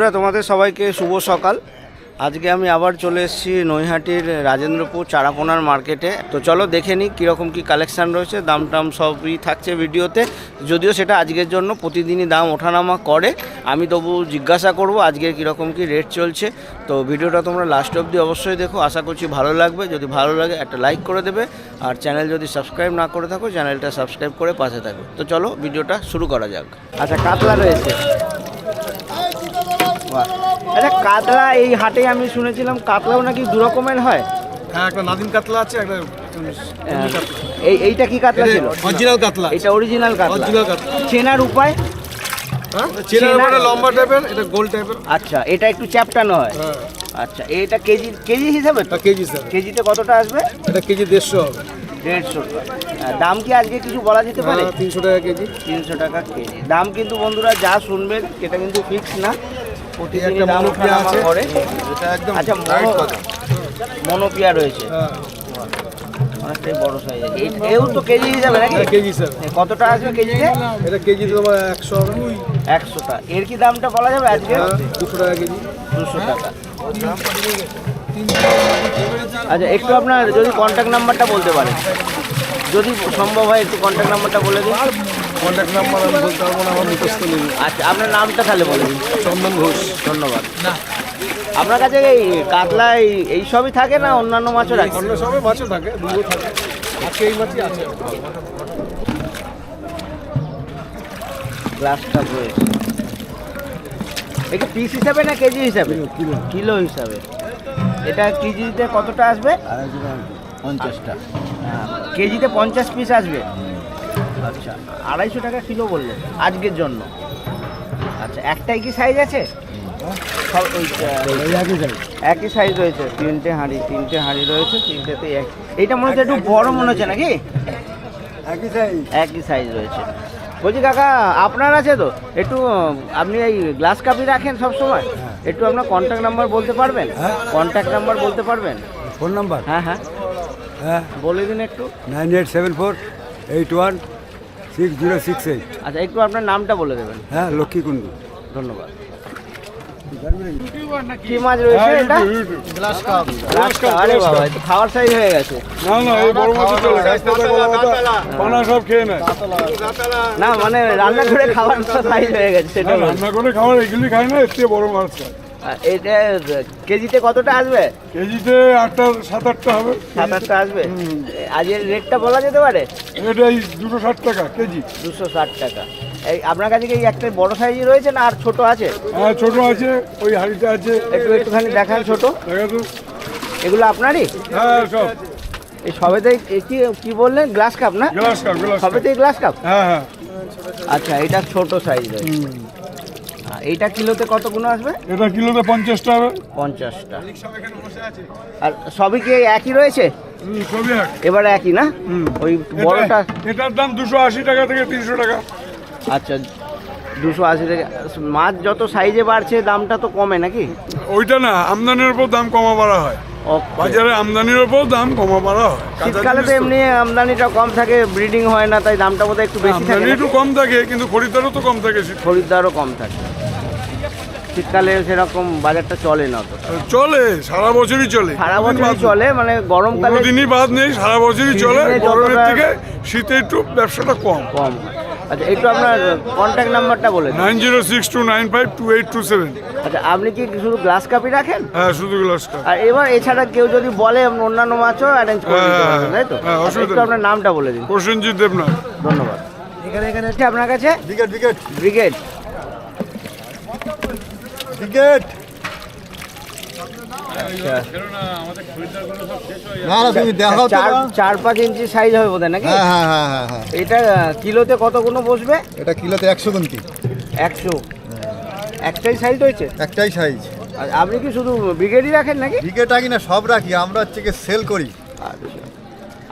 বন্ধুরা, তোমাদের সবাইকে শুভ সকাল। আজকে আমি আবার চলে এসেছি নৈহাটির রাজেন্দ্রপুর চারাপোনার মার্কেটে। তো চলো দেখে নিই কীরকম কী কালেকশান রয়েছে দাম টাম সবই থাকছে ভিডিওতে। যদিও সেটা আজকের জন্য প্রতিদিনই দাম ওঠানামা করে, আমি তবু জিজ্ঞাসা করব আজকের কীরকম কী রেট চলছে। তো ভিডিওটা তোমরা লাস্ট অবধি অবশ্যই দেখো, আশা করছি ভালো লাগবে। যদি ভালো লাগে, একটা লাইক করে দেবে। আর চ্যানেল যদি সাবস্ক্রাইব না করে থাকো চ্যানেলটা সাবস্ক্রাইব করে পাশে থাকো। তো চলো ভিডিওটা শুরু করা যাক। আচ্ছা কাতলা রয়েছে। আচ্ছা কাতলা এই হাটে আমি শুনেছিলাম কাতলাও নাকি দু রকমের হয়? হ্যাঁ একটা নাদিন কাতলা আছে একটা এই এইটা কি কাতলা ছিল? অরিজিনাল কাতলা। এটা অরিজিনাল কাতলা। অরিজিনাল কাতলা। চেনার উপায়? হ্যাঁ চেনার চেনা- লম্বা টাইপের এটা গোল টাইপের আচ্ছা এটা একটু চ্যাপটানো হয়। হ্যাঁ। আচ্ছা এটা কেজি কেজি হিসাবে তো? কেজি কেজিতে কতটা আসবে? এটা কেজি দেড়শো হবে। দেড়শো দাম কি আজকে কিছু বলা যেতে পারে? হ্যাঁ, তিনশো টাকা কেজি। তিনশো টাকা কেজি। দাম কিন্তু বন্ধুরা যা শুনবেন সেটা কিন্তু ফিক্স না। একটা মনোপিয়া আছে। এটা একদম আচ্ছা মনো মনোপিয়া রয়েছে। হ্যাঁ। অনেকটাই বড় সাইজ এও তো কেজি হিসাবে নাকি? কেজি স্যার এ কতটা আসবে কেজিতে এটা তোমার একশো একশোটা। এর কি দামটা বলা যাবে আজকে? হ্যাঁ দুশো টাকা কেজি। দুশো টাকা। আচ্ছা একটু আপনার যদি কন্ট্যাক্ট নাম্বারটা বলতে পারেন। যদি সম্ভব হয় একটু কন্ট্যাক্ট নাম্বারটা বলে দিন। কন্ট্যাক্ট নাম্বার আমি বলতে পারব না আমার মুখস্থ নেই। আচ্ছা আপনার নামটা তাহলে বলে দিন। চন্দন ঘোষ। ধন্যবাদ। আপনার কাছে এই কাতলা এই- সবই থাকে না অন্যান্য মাছও রাখে? অন্য সবে মাছও থাকে দুটো থাকে। আজকে এই মাছই আছে। গ্লাস কাপ রয়েছে এটা পিস হিসাবে না কেজি হিসাবে? Kilo kilo. হিসাবে। এটা কেজিতে কতটা আসবে? পঞ্চাশটা। হ্যাঁ, কেজিতে পঞ্চাশ পিস আসবে। আচ্ছা আড়াইশো টাকা কিলো বললেন আজকের জন্য। আচ্ছা একটাই কি সাইজ আছে? সব ওই, একই সাইজ রয়েছে তিনটে হাঁড়ি তিনটে হাঁড়ি রয়েছে তিনটেতে এক। এইটা মনে হচ্ছে একটু বড় মনে হচ্ছে নাকি? একই সাইজ একই সাইজ রয়েছে। বলছি কাকা আপনার আছে তো? একটু আপনি এই গ্লাস কাপই রাখেন সব সময়? একটু আপনার কন্ট্যাক্ট নাম্বার বলতে পারবেন? হ্যাঁ। কন্ট্যাক্ট নাম্বার বলতে পারবেন? ফোন নাম্বার হ্যাঁ হ্যাঁ। হ্যাঁ। বলে দিন একটু। Nine eight seven four eight one six zero six eight. আচ্ছা একটু আপনার নামটা বলে দেবেন। হ্যাঁ লক্ষ্মী কুণ্ডু। ধন্যবাদ। কি মাছ রয়েছে এটা? Glass cup. Glass cup. আরে বাবা খাওয়ার সাইজ হয়ে গেছে। না না এই বড় মাছ চলে গাছপাতা পানা সব খেয়ে নেয়। না মানে রান্না করে খাওয়ার সাইজ হয়ে গেছে সেটা রান্না করে খাওয়ার এগুলি খায় না এর বড় মাছ খায়। এটা কেজিতে কতটা আসবে? কেজিতে আটটা সাত আটটা হবে। সাত আটটা আসবে আজকের রেটটা বলা যেতে পারে? এটা এই দুটো ষাট টাকা কেজি। দুশো ষাট টাকা। এই আপনার কাছে কি একটা বড় সাইজই রয়েছে না আর ছোট আছে? হ্যাঁ ছোট আছে ওই হাড়িটা আছে। একটু একটুখানি দেখান ছোট। এগুলো আপনারই? হ্যাঁ সব। এই সবেতেই কি কি বললেন? গ্লাস কাপ না? গ্লাস কাপ সবেতেই গ্লাস কাপ? হ্যাঁ হ্যাঁ। আচ্ছা এটা ছোট সাইজ এইটা কিলোতে কতগুলো আসবে? এটা কিলোতে পঞ্চাশটা হবে। পঞ্চাশটা। আর সবই কি একই রয়েছে? এবার একই না। ওই বড়টা এটার দাম দুশো আশি টাকা থেকে তিনশো টাকা। আচ্ছা দুশো আশি থেকে মাছ যত সাইজে বাড়ছে দামটা তো কমে নাকি? ওইটা না আমদানির উপর দাম কমা বাড়া হয়। বাজারে আমদানির উপর দাম কমা বাড়া হয়। শীতকালে তো এমনি আমদানিটা কম থাকে ব্রিডিং হয় না তাই দামটা বোধহয় একটু বেশি থাকে একটু কম থাকে কিন্তু খরিদ্দারও তো কম থাকে খরিদ্দারও কম থাকে। শীতকালে সেরকম বাজারটা চলে না অতটা। চলে সারা বছরই চলে। সারা বছরই চলে মানে গরমকালে কোনোদিনই বাদ নেই সারা বছরই চলে। গরমের থেকে শীতে একটু ব্যবসাটা কম। কম। আচ্ছা একটু আপনার কন্ট্যাক্ট নাম্বারটা বলে nine zero six two nine five two eight two seven. আচ্ছা আপনি কি শুধু গ্লাস কাপই রাখেন? হ্যাঁ শুধু গ্লাস কাপ আর এবার এছাড়া কেউ যদি বলে অন্যান্য মাছও অ্যারেঞ্জ করে দিতে হ্যাঁ, পারবেন তাই তো? হ্যাঁ, আচ্ছা, অসুবিধা একটু আপনার নামটা বলে দিন। প্রসেনজিৎ দেবনাথ। ধন্যবাদ। এখানে এখানে আপনার কাছে? বিকেট বিকেট ব্রিগেড। বিকেট না না তুমি দেখাও চার চার পাঁচ ইঞ্চি সাইজ হবে বোধহয় নাকি? হ্যাঁ হ্যাঁ হ্যাঁ হ্যাঁ হ্যাঁ। এটা কিলোতে কতগুলো বসবে? এটা কিলোতে একশো গুনতি একশো। একটাই সাইজ রয়েছে একটাই সাইজ আর আপনি কি শুধু ব্রিগেডই রাখেন নাকি? বিকেট আগে না সব রাখি আমরা হচ্ছে সেল করি। আচ্ছা।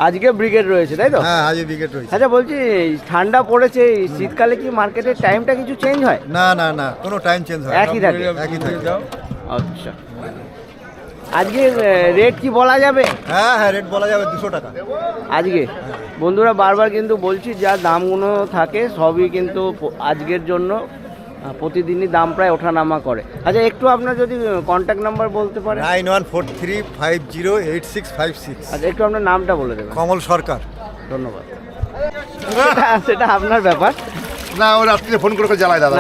আজকে ব্রিগেড রয়েছে তাই তো? হ্যাঁ আজকে বিকেট রয়েছে। আচ্ছা বলছি এই ঠান্ডা পড়েছে এই শীতকালে কি মার্কেটের টাইমটা কিছু চেঞ্জ হয়? না না না কোনো টাইম চেঞ্জ হয় একই থাকে। একই থাকে। আচ্ছা। আজকে রেট কি বলা যাবে? হ্যাঁ হ্যাঁ রেট বলা যাবে দুশো টাকা। আজকে? বন্ধুরা বারবার কিন্তু বলছি যা দামগুলো থাকে সবই কিন্তু আজকের জন্য প্রতিদিনই দাম প্রায় ওঠানামা করে। আচ্ছা একটু আপনার যদি কন্ট্যাক্ট নাম্বার বলতে পারেন। Nine one four three five zero eight six five six. আচ্ছা একটু আপনার নামটা বলে দেবেন। কমল সরকার। ধন্যবাদ। সেটা সেটা আপনার ব্যাপার। না ও রাত্রিতে ফোন করে করে জ্বালায় দাদা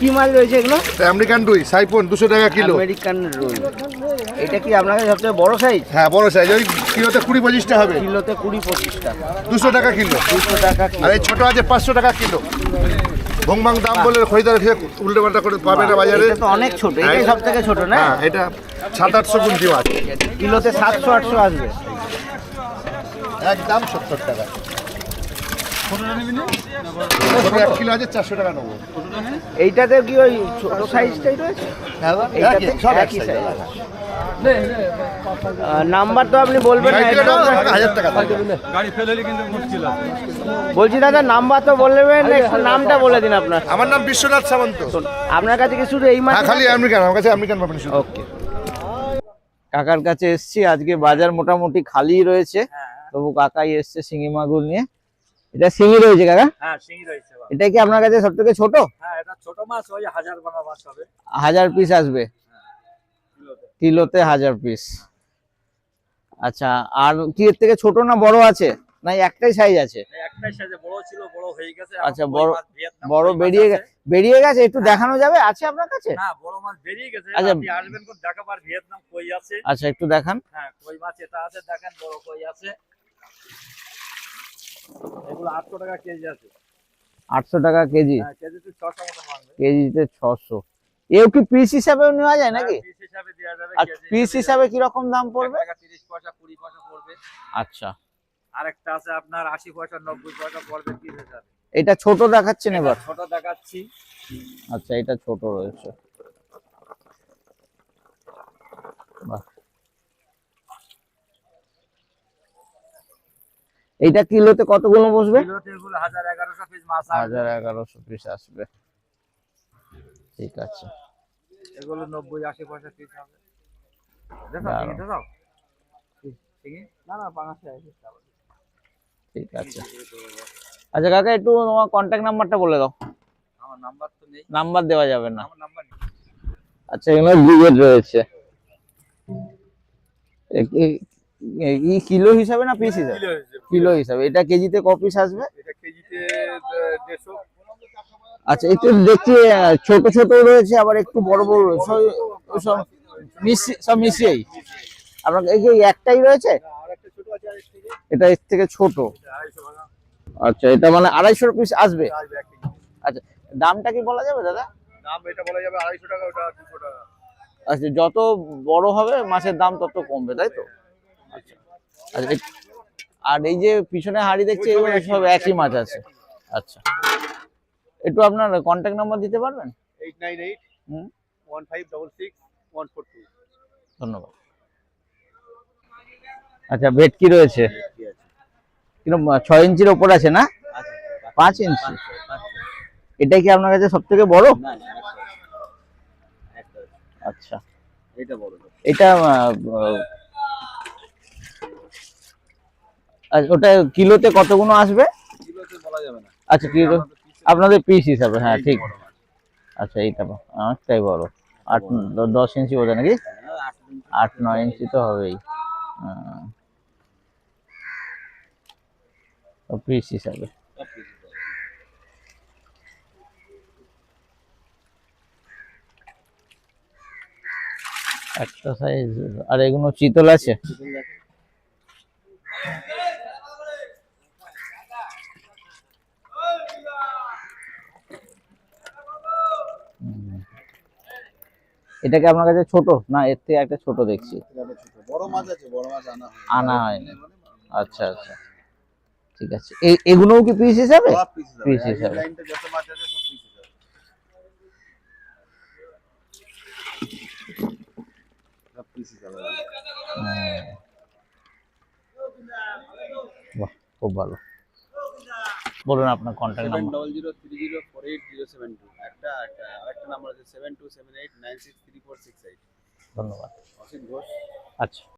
কি মাছ রয়েছে এগুলো? আমেরিকান রুই সাইফোন দুশো টাকা কিলো। আমেরিকান রুই। এটা কি আপনার কাছে সবচেয়ে বড় সাইজ হ্যাঁ বড় সাইজ ওই কিলোতে কুড়ি পঁচিশটা হবে। কিলোতে কুড়ি পঁচিশটা দুশো টাকা কিলো। দুশো টাকা আর এই ছোট আছে পাঁচশো টাকা কিলো। ভং ভাং দাম বলে খরিদার খেয়ে উল্টে পাল্টা করে পাবে না বাজারে। এটা তো অনেক ছোট এটাই সব থেকে ছোট না? হ্যাঁ এটা সাত আটশো গুঞ্জি মাছ। কিলোতে সাতশো আটশো আসবে। একদম সত্তর টাকা। এক কিলো আছে চারশো টাকা নেব। এইটাতে কি ওই ছোট সাইজটাই রয়েছে? সব একই size, size। নাম্বার তো আপনি বলবেন। বলছি দাদা নাম্বার তো বলবেন না, নামটা বলে দিন আপনার। আমার নাম বিশ্বনাথ সামন্ত। আপনার কাছে কি শুধু এই মাছ হ্যাঁ খালি আমেরিকান আমার কাছে আমেরিকান পাবেন ওকে কাকার কাছে এসছি আজকে বাজার মোটামুটি খালি রয়েছে। তবু কাকাই এসছে শিঙি মাগুর নিয়ে। এটা শিঙি রয়েছে কাকা? হ্যাঁ শিঙি রয়েছে এটা কি আপনার কাছে সব থেকে ছোট? হ্যাঁ এটা ছোট মাছ ওই হাজার মাছ হবে। হাজার পিস আসবে? কিলোতে। হাজার পিস আচ্ছা আর কি এর থেকে ছোট না বড় আছে? না একটাই সাইজ আছে? একটাই সাইজে বড় ছিল বড় হয়ে গেছে। আচ্ছা, বড়- বড় বেরিয়ে গেছে? বেরিয়ে গেছে? একটু দেখানো যাবে? আছে আপনার কাছে? না বড় মাছ বেরিয়ে গেছে। আচ্ছা। আপনি আসবেন কোন দেখাবার ভিয়েতনাম কই আছে। আচ্ছা একটু দেখান। হ্যাঁ কই মাছ এটা আছে? দেখেন বড় কই আছে। আটশো টাকা কেজি আছে। আটশো টাকা কেজি? হ্যাঁ কেজিতে ছশো মতো মানবে। কেজিতে ছশো। এও কি পিস হিসাবেও নেওয়া যায় নাকি? পিস হিসাবে দেওয়া যাবে আর পিস হিসাবে কীরকম দাম পড়বে? টাকা তিরিশ পয়সা কুড়ি পয়সা পড়বে। আচ্ছা। আরেকটা আছে আপনার আশি পয়সা নব্বই পয়সা পড়বে পিস হিসাবে। এটা ছোট দেখাচ্ছেন এবার? ছোট দেখাচ্ছি। আচ্ছা এটা ছোট রয়েছে। বাহ। এইটা কিলোতে কতগুলো বসবে? হাজার এগারোশো পিস আসবে। ঠিক আছে। এগুলো নব্বই আশি পয়সা পিস হবে। ঠিক আছে। আচ্ছা কাকা একটু তোমার কন্ট্যাক্ট নাম্বারটা বলে দাও। আমার নাম্বার তো নেই। নাম্বার দেওয়া যাবে না। আমার নাম্বার আচ্ছা এখানে ব্রিগেড রয়েছে। এ- এ- এ- ই কিলো হিসাবে না পিস হিসাবে? কিলো হিসাবে। এটা কেজিতে ক পিস আসবে? এটা কেজিতে দেড়শো। আচ্ছা একটু দেখছি আহ, ছোট ছোট রয়েছে আবার একটু বড় বড় রয়েছে। সব- মিশিয়ে সব মিশিয়েই। আপনার এই যে একটাই রয়েছে? এটা এর থেকে ছোট। আচ্ছা এটা মানে আড়াইশো পিস আসবে? আচ্ছা দামটা কি বলা যাবে দাদা? দাম এটা বলা যাবে আড়াইশো টাকা ওটা দুশো টাকা। আচ্ছা যত বড় হবে মাছের দাম তত কমবে তাই তো? এই- আর এই যে পিছনে হাড়ি দেখছি সব একই মাছ আছে। আচ্ছা। একটু আপনার কন্ট্যাক্ট নাম্বার দিতে পারবেন? ধন্যবাদ। আচ্ছা ভেটকি রয়েছে? কীরকম ছয় ইঞ্চির ওপর আছে না? পাঁচ ইঞ্চি। এটাই কি আপনার কাছে সব থেকে বড় আচ্ছা। এটা বড়। এটা আচ্ছা, ওটা কিলোতে কতগুলো আসবে? আচ্ছা কিলো আপনাদের পিস হিসাবে হ্যাঁ ঠিক। আচ্ছা এইটা অনেকটাই বড়। আট দশ ইঞ্চি বোধ নাকি? আট নয় ইঞ্চি তো হবেই। পিস হিসাবে। একটা সাইজ আর এগুলো চিতল আছে। এটা কি আপনার কাছে ছোট? না এর থেকে একটা ছোট দেখছি। আনা হয়নি। আচ্ছা আচ্ছা। ঠিক আছে। এ- এগুলোও কি পিস হিসাবে? পিস হিসাবে। হ্যাঁ। বাহ খুব ভালো। বলুন আপনার contact number double zero three zero four eight zero seven two একটা একটা। নাম্বার আছে seven two seven eight nine six three four six eight ধন্যবাদ। অসিত ঘোষ। আচ্ছা।